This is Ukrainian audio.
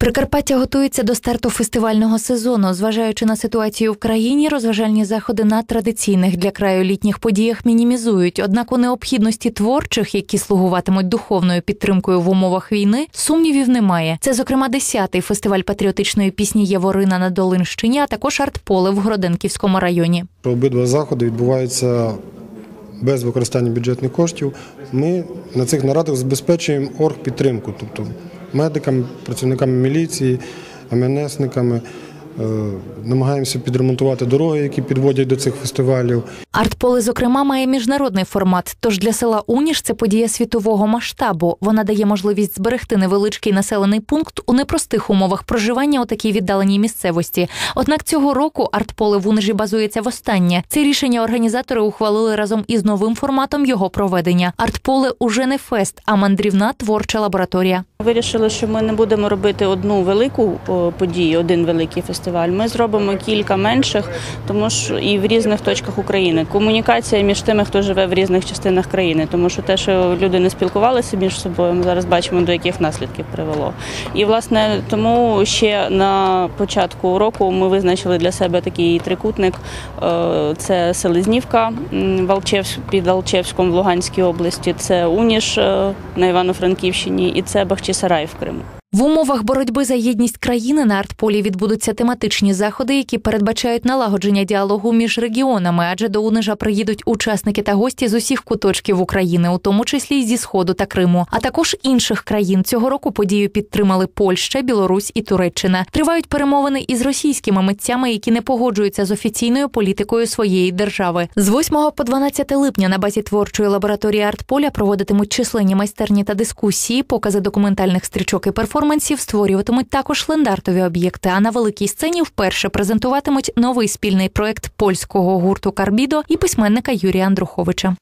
Прикарпаття готується до старту фестивального сезону. Зважаючи на ситуацію в країні, розважальні заходи на традиційних для краю літніх подіях мінімізують. Однак у необхідності творчих, які слугуватимуть духовною підтримкою в умовах війни, сумнівів немає. Це, зокрема, 10-й фестиваль патріотичної пісні Яворина на Долинщині, а також артполе в Гроденківському районі. Обидва заходи відбуваються без використання бюджетних коштів. Ми на цих нарадах забезпечуємо оргпідтримку, тобто медиками, працівниками міліції, МНСниками. Е, Намагаємося підремонтувати дороги, які підводять до цих фестивалів. Артполе, зокрема, має міжнародний формат. Тож для села Уніш це подія світового масштабу. Вона дає можливість зберегти невеличкий населений пункт у непростих умовах проживання у такій віддаленій місцевості. Однак цього року артполе в Унижі базується востаннє. Це рішення організатори ухвалили разом із новим форматом його проведення. Артполе уже не фест, а мандрівна творча лабораторія. Вирішили, що ми не будемо робити одну велику подію, один великий фестиваль. Ми зробимо кілька менших, тому що і в різних точках України. Комунікація між тими, хто живе в різних частинах країни, тому що те, що люди не спілкувалися між собою, ми зараз бачимо, до яких наслідків привело. І власне тому ще на початку року ми визначили для себе такий трикутник: Е, це Селезнівка під Алчевськом в Луганській області, це Уніш е, на Івано-Франківщині і це Бахчисарай в Криму. В умовах боротьби за єдність країни на артполі відбудуться тематичні заходи, які передбачають налагодження діалогу між регіонами, адже до Унижа приїдуть учасники та гості з усіх куточків України, у тому числі й зі сходу та Криму, а також інших країн. Цього року подію підтримали Польща, Білорусь і Туреччина. Тривають перемовини із російськими митцями, які не погоджуються з офіційною політикою своєї держави. З 8 по 12 липня на базі творчої лабораторії артполя проводитимуть численні майстерні та дискусії, покази документальних стрічок і перформансів створюватимуть також лендартові об'єкти. А на великій сцені вперше презентуватимуть новий спільний проект польського гурту Карбідо і письменника Юрія Андруховича.